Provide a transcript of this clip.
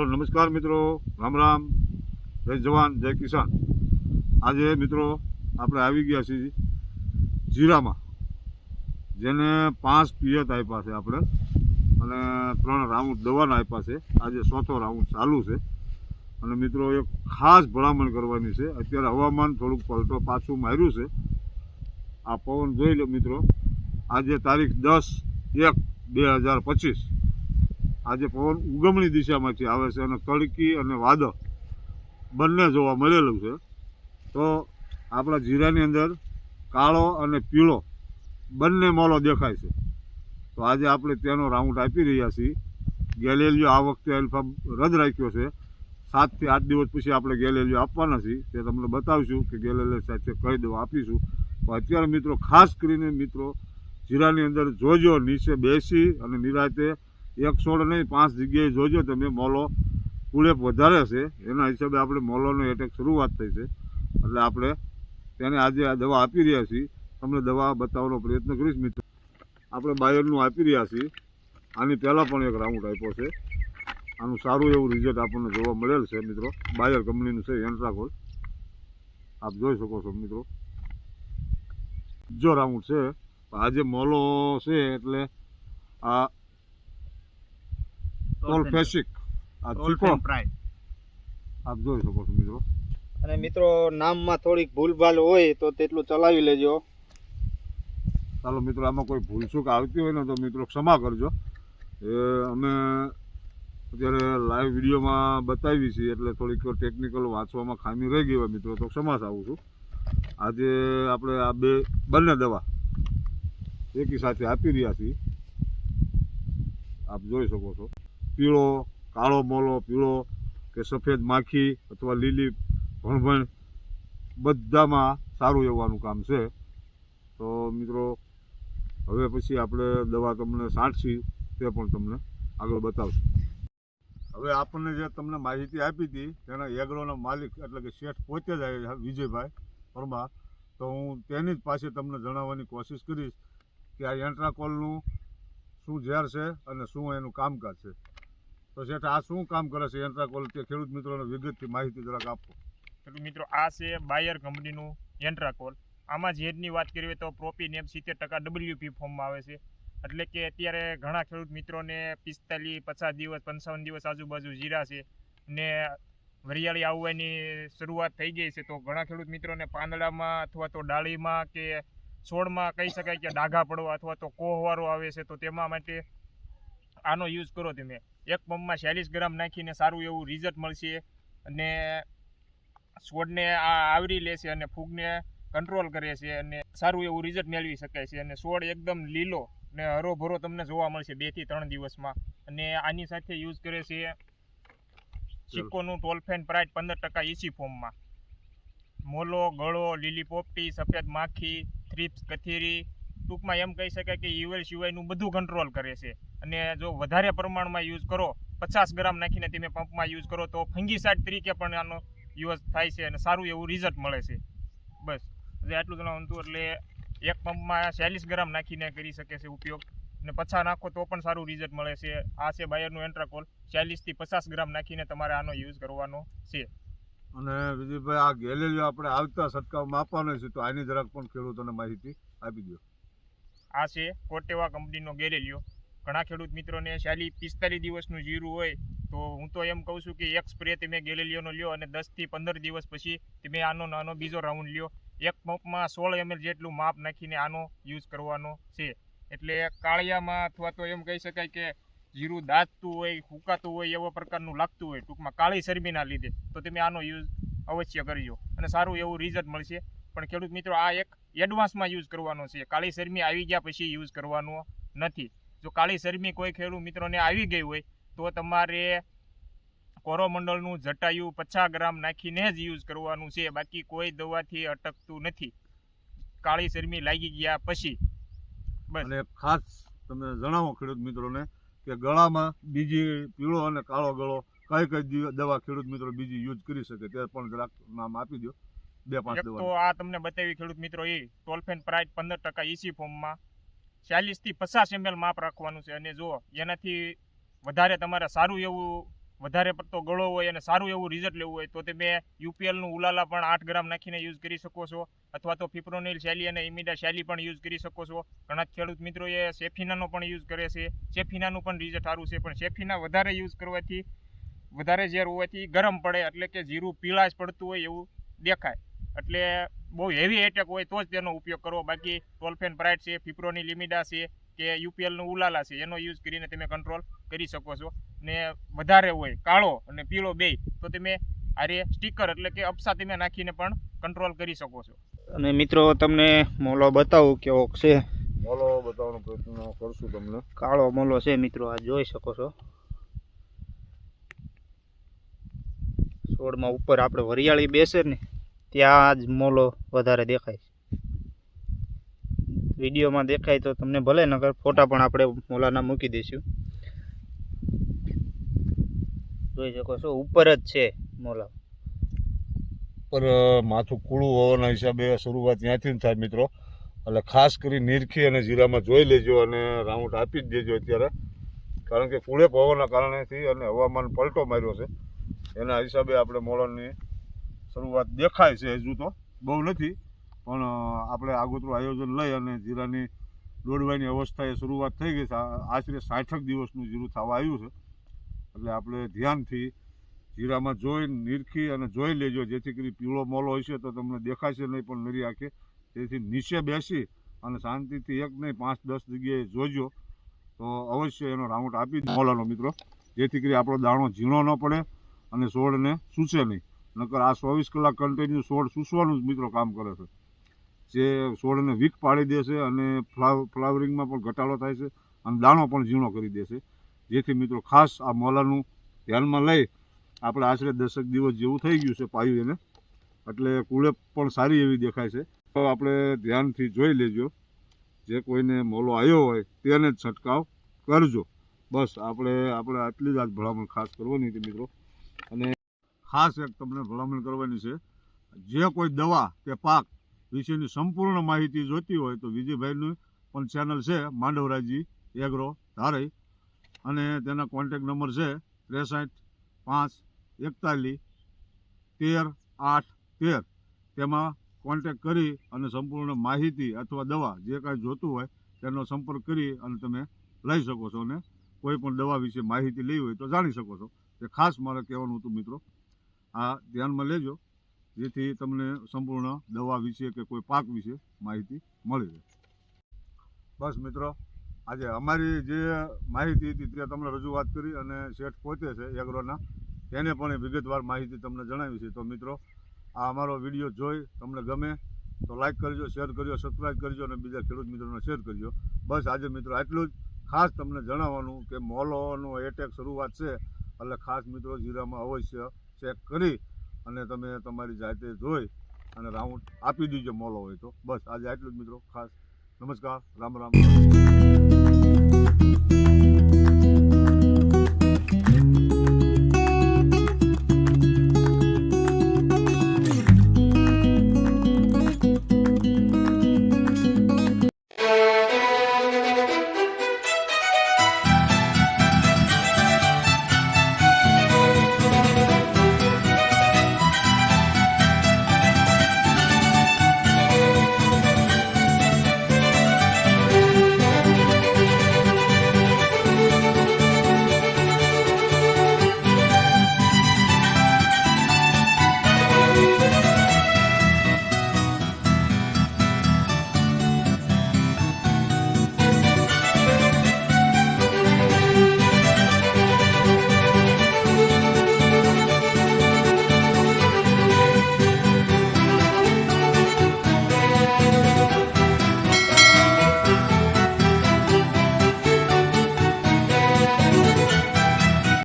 Hello, નમસ્કાર મિત્રો. રામ રામ. જય જવાન, જય કિસાન. આજે મિત્રો આપણે આવી ગયા છીએ જીરામાં, જેને પાંચ પિયત આપ્યા છે આપણે અને ત્રણ રાઉન્ડ, દવાના આપ્યા છે. આજે ચોથો રાઉન્ડ ચાલુ છે. અને મિત્રો, એક ખાસ ભલામણ કરવાની છે. અત્યારે હવામાન થોડુંક પલટો પાછું માર્યું છે. આ પવન જોઈ લો મિત્રો. આજે તારીખ દસ એક બે હજાર પચીસ. આજે પવન ઉગમણી દિશામાંથી આવે છે અને તડકી અને વાદળ બંને જોવા મળેલું છે. તો આપણા જીરાની અંદર કાળો અને પીળો બંને મોલો દેખાય છે. તો આજે આપણે તેનો રાઉન્ડ આપી રહ્યા છીએ. ગેલેલિયો આ વખતે અલ્ફા રદ રાખ્યો છે. સાતથી આઠ દિવસ પછી આપણે ગેલેલિયો આપવાના છીએ. તે તમને બતાવીશું કે ગેલેલિયો સાથે કહી દવા આપીશું. તો અત્યારે મિત્રો ખાસ કરીને મિત્રો જીરાની અંદર જોજો, નીચે બેસી અને નિરાતે એક છોડ નહીં, પાંચ જગ્યાએ જોજો તમે મોલો. પુલેપ વધારે છે, એના હિસાબે આપણે મોલોનો એટેક શરૂઆત થઈ છે. એટલે આપણે તેને આજે આ દવા આપી રહ્યા છીએ. તમને દવા બતાવવાનો પ્રયત્ન કરીશ મિત્રો. આપણે બાયરનું આપી રહ્યા છીએ. આની પહેલાં પણ એક રાઉન્ડ આપ્યો છે. આનું સારું એવું રિઝલ્ટ આપણને જોવા મળેલ છે મિત્રો. બાયર કંપનીનું છે એન્ટ્રાકોલ આપ જોઈ શકો છો મિત્રો. જો રાઉન્ડ છે. આજે મોલો છે, એટલે આ ટોલ ફેસિક આ ચીકો આપ જોઈ શકો છો મિત્રો. અને મિત્રો નામમાં થોડીક ભૂલભાલ હોય તો તેટલું ચલાવી લેજો. ચાલો મિત્રો આમાં કોઈ ભૂલચૂક આવતી હોય ને તો મિત્રો ક્ષમા કરજો. એ અમે અત્યારે લાઈવ વિડીયોમાં બતાવી છીએ એટલે થોડીક ટેકનિકલ વાંચવામાં ખામી રહી ગઈ હોય મિત્રો તો ક્ષમા આવું છું. આજે આપણે આ બે બંને દવા એકી સાથે આપી રહ્યા છીએ. આપ જોઈ શકો છો. પીળો, કાળો મોલો, પીળો કે સફેદ માખી અથવા લીલી ભણભણ, બધામાં સારું એવાનું કામ છે. તો મિત્રો, હવે પછી આપણે દવા તમને સાંઠશી તે પણ તમને આગળ બતાવશું. હવે આપણને જે તમને માહિતી આપી હતી, તેના એગ્રોનો માલિક એટલે કે શેઠ પોતે જ આવ્યા વિજયભાઈ પરમાર. તો હું તેની જ પાસે તમને જણાવવાની કોશિશ કરીશ કે આ એન્ટ્રાકોલનું શું ઝેર છે અને શું એનું કામકાજ છે. તો શેઠ આ શું કામ કરે છે? એન્ટ્રાકોલ તે ખેડૂત મિત્રોને વિગતથી માહિતી જરાક આપો. ખેડૂત મિત્રો, આ છે બાયર કંપનીનું એન્ટ્રાકોલ આમાં ઝેરની વાત કરીએ તો પ્રોપી નેમ સિત્તેર ટકા ડબલ્યુપી ફોર્મમાં આવે છે. એટલે કે અત્યારે ઘણા ખેડૂત મિત્રોને પિસ્તાલીસ, પચાસ દિવસ, પંચાવન દિવસ આજુબાજુ જીરા છે ને વરિયાળી આવવાની શરૂઆત થઈ ગઈ છે. તો ઘણા ખેડૂત મિત્રોને પાંદડામાં અથવા તો ડાળીમાં કે છોડમાં કહી શકાય કે ડાઘા પડવા અથવા તો કોહવારો આવે છે. તો તેમાં માટે આનો યુઝ કરો તમે. એક પંપમાં ચાલીસ ગ્રામ નાખીને સારું એવું રિઝલ્ટ મળશે અને છોડને આ આવરી લે છે અને ફૂગને કંટ્રોલ કરે છે અને સારું એવું રિઝલ્ટ મેળવી શકાય છે. અને છોડ એકદમ લીલો ને હરોભરો તમને જોવા મળશે બેથી ત્રણ દિવસમાં. અને આની સાથે યુઝ કરે છે સિક્કોનું ટોલફેન પ્રાઇટ પંદર ટકા ઇસી ફોર્મમાં. મોલો, ગળો, લીલી પોપટી, સફેદ માખી થ્રીપ્સ કથેરી. ટૂંકમાં એમ કહી શકાય કે યુએલ સિવાયનું બધું કંટ્રોલ કરે છે. અને જો વધારે પ્રમાણમાં યુઝ કરો પચાસ ગ્રામ નાખીને તમે પંપમાં યુઝ કરો તો ફંગીસાઇડ તરીકે પણ આનો યુઝ થાય છે અને સારું એવું રિઝલ્ટ મળે છે. બસ. એટલે આટલું જણાવું હતું એટલે એક પંપમાં ચાલીસ ગ્રામ નાખીને કરી શકે છે ઉપયોગ. અને પછા નાખો તો પણ સારું રિઝલ્ટ મળે છે. આ છે બાયરનું એન્ટ્રાકોલ ચાલીસથી પચાસ ગ્રામ નાખીને તમારે આનો યુઝ કરવાનો છે. અને વિજયભાઈ આ ગેલેલિયો આપણે આવતા છંટકાવમાં આપવાનો છે તો આની જરાક પણ ખેડૂતોને માહિતી આપી દો આ છે કોટેવા કંપનીનો ગેરેલિયો ઘણા ખેડૂત મિત્રોને ચાલી પિસ્તાલીસ દિવસનું જીરું હોય તો હું તો એમ કહું છું કે એક સ્પ્રે તમે ગેલેલિયોનો લ્યો અને દસથી પંદર દિવસ પછી તમે આનો નાનો બીજો રાઉન્ડ લ્યો. એક પંપમાં સોળ એમએલ જેટલું માપ નાખીને આનો યુઝ કરવાનો છે. એટલે કાળિયામાં અથવા તો એમ કહી શકાય કે જીરું દાજતું હોય ફૂંકાતું હોય એવા પ્રકારનું લાગતું હોય, ટૂંકમાં કાળી શરમીના લીધે, તો તમે આનો યુઝ અવશ્ય કરજો. અને સારું એવું રિઝલ્ટ મળશે. પણ ખેડૂત મિત્રો, આ એક એડવાન્સમાં યુઝ કરવાનો છે. કાળી શરમી આવી ગયા પછી યુઝ કરવાનો નથી. જો કાળી શરમી કોઈ ખેડૂત મિત્રોને આવી ગઈ હોય તો તમારે કોરોમંડળનું જટાયું પચાસ ગ્રામ નાખીને જ યુઝ કરવાનું છે. બાકી કોઈ દવાથી અટકતું નથી. કાળી શરમી લાગી ગયા પછી. બસ. ખાસ તમે જણાવો ખેડૂત મિત્રોને કે ગળામાં બીજી પીળો અને કાળો ગળો કઈ કઈ દવા ખેડૂત મિત્રો બીજી યુઝ કરી શકે તે પણ જરાક નામ આપી દો બે પાંચ દવા તો આ તમને બતાવી ખેડૂત મિત્રો એ ટોલફેન પ્રાઇસ પંદર ટકા ઇસી ફોર્મમાં ચાલીસથી પચાસ એમએલ માપ રાખવાનું છે. અને જો એનાથી વધારે તમારે સારું એવું, વધારે પડતો ગળો હોય અને સારું એવું રિઝલ્ટ લેવું હોય, તો તમે યુપીએલનું ઉલાલા પણ આઠ ગ્રામ નાખીને યુઝ કરી શકો છો. અથવા તો ફિપ્રોનિલ શૈલી અને ઇમિડા શૈલી પણ યુઝ કરી શકો છો. ઘણા ખેડૂત મિત્રો એ સેફિનાનો પણ યુઝ કરે છે. સેફિનાનું પણ રિઝલ્ટ સારું છે. પણ સેફિના વધારે યુઝ કરવાથી, વધારે ઝેર હોવાથી ગરમ પડે. એટલે કે જીરું પીળાશ પડતું હોય એવું દેખાય. એટલે બહુ હેવી એટેક હોય તો જ તેનો ઉપયોગ કરવો. બાકી ટોલ્ફેન બ્રાઇટ છે ફિપ્રોની લિમિડા છે કે યુપીએલનું ઉલાલા છે એનો યુઝ કરીને તમે કંટ્રોલ કરી શકો છો. ને વધારે હોય કાળો અને પીળો બે તો તમે આરે સ્ટીકર એટલે કે અપસા તમે નાખીને પણ કંટ્રોલ કરી શકો છો. અને મિત્રો તમને મોલો બતાવું કેવો છે? મોલો બતાવવાનો પ્રયત્ન કરશું તમને. કાળો મોલો છે મિત્રો આ જોઈ શકો છો. છોડમાં ઉપર આપણે વરિયાળી બેસે ને. ત્યાં જ મોલો વધારે દેખાય વિડીયોમાં દેખાય તો તમને ભલે નગર ફોટા પણ આપણે મોલાના મૂકી દઈશું. જોઈ શકો છો, ઉપર જ છે મોલા. પર માથું કૂળું હોવાના હિસાબે શરૂઆત ત્યાંથી જ થાય મિત્રો. એટલે ખાસ કરી નીરખી અને જીરામાં જોઈ લેજો અને રાઉન્ડ આપી જ દેજો અત્યારે. કારણ કે કુળે હોવાના કારણેથી અને હવામાન પલટો માર્યો છે. એના હિસાબે આપણે મોળાની શરૂઆત દેખાય છે હજુ તો. બહુ નથી, પણ આપણે આગોતરું આયોજન લઈ અને જીરાની દોડવાની અવસ્થાએ શરૂઆત થઈ ગઈ છે. આશરે સાઠક દિવસનું જીરું થવા આવ્યું છે. એટલે આપણે ધ્યાનથી જીરામાં જોઈ, નીરખી અને જોઈ લેજો. જેથી કરી પીળો મોલો હશે તો તમને દેખાશે નહીં, પણ નરી આંખે. તેથી નીચે બેસી અને શાંતિથી એક નહીં, પાંચ, દસ જગ્યાએ જોજો. તો અવશ્ય એનો રાઉન્ડ આપી મોલાનો મિત્રો, જેથી કરી આપણો દાણો ઝીણો ન પડે અને છોડને સૂચે નહીં. નકર આ ચોવીસ કલાક કન્ટિન્યુ છોડ સૂસવાનું જ મિત્રો કામ કરે છે. જે છોડને વીક પાડી દેશે અને ફ્લાવ, ફ્લાવરિંગમાં પણ ઘટાડો થાય છે અને દાણો પણ ઝીણો કરી દેશે જેથી મિત્રો ખાસ આ મોલાનું ધ્યાનમાં લઈ આપણે આશરે દશક દિવસ જેવું થઈ ગયું છે પાયું એને. એટલે કુળે પણ સારી એવી દેખાય છે. તો આપણે ધ્યાનથી જોઈ લેજો. જે કોઈને મોલો આવ્યો હોય તેને જ છંટકાવ કરજો. બસ આપણે આપણે આટલી જ આજ ભલામણ ખાસ કરવાની હતી મિત્રો. ખાસ એક તમને ભલામણ કરવાની છે. જે કોઈ દવા કે પાક વિશેની સંપૂર્ણ માહિતી જોઈતી હોય તો વિજયભાઈનું પણ ચેનલ છે માંડવરાજી એગ્રો ધારઈ. અને તેના કોન્ટેક નંબર છે ત્રેસઠ પાંચ એકતાલીસ તેર આઠ તેર. તેમાં કોન્ટેક કરી અને સંપૂર્ણ માહિતી અથવા દવા જે કાંઈ જોતું હોય તેનો સંપર્ક કરી અને તમે લઈ શકો છો અને કોઈ પણ દવા વિશે માહિતી લેવી હોય તો જાણી શકો છો. એ ખાસ મારે કહેવાનું હતું મિત્રો. આ ધ્યાનમાં લેજો, જેથી તમને સંપૂર્ણ દવા વિશે કે કોઈ પાક વિશે માહિતી મળી રહે. બસ મિત્રો, આજે અમારી જે માહિતી હતી તે તમને રજૂઆત કરી અને શેઠ પોતે છે એગ્રોના, તેને પણ વિગતવાર માહિતી તમને જણાવી છે. તો મિત્રો, આ અમારો વીડિયો જોઈ તમને ગમે તો લાઈક કરજો, શેર કરજો સબસ્ક્રાઈબ કરજો અને બીજા ખેડૂત મિત્રોને શેર કરજો. બસ આજે મિત્રો આટલું જ. ખાસ તમને જણાવવાનું કે મોલોનો એટેક શરૂઆત છે, એટલે ખાસ મિત્રો જીરામાં અવશ્ય ચેક કરી અને તમે તમારી જાતે જોઈ અને રાઉન્ડ આપી દીજો મોલો હોય તો. બસ, આજે આટલું જ મિત્રો. ખાસ નમસ્કાર, રામ રામ.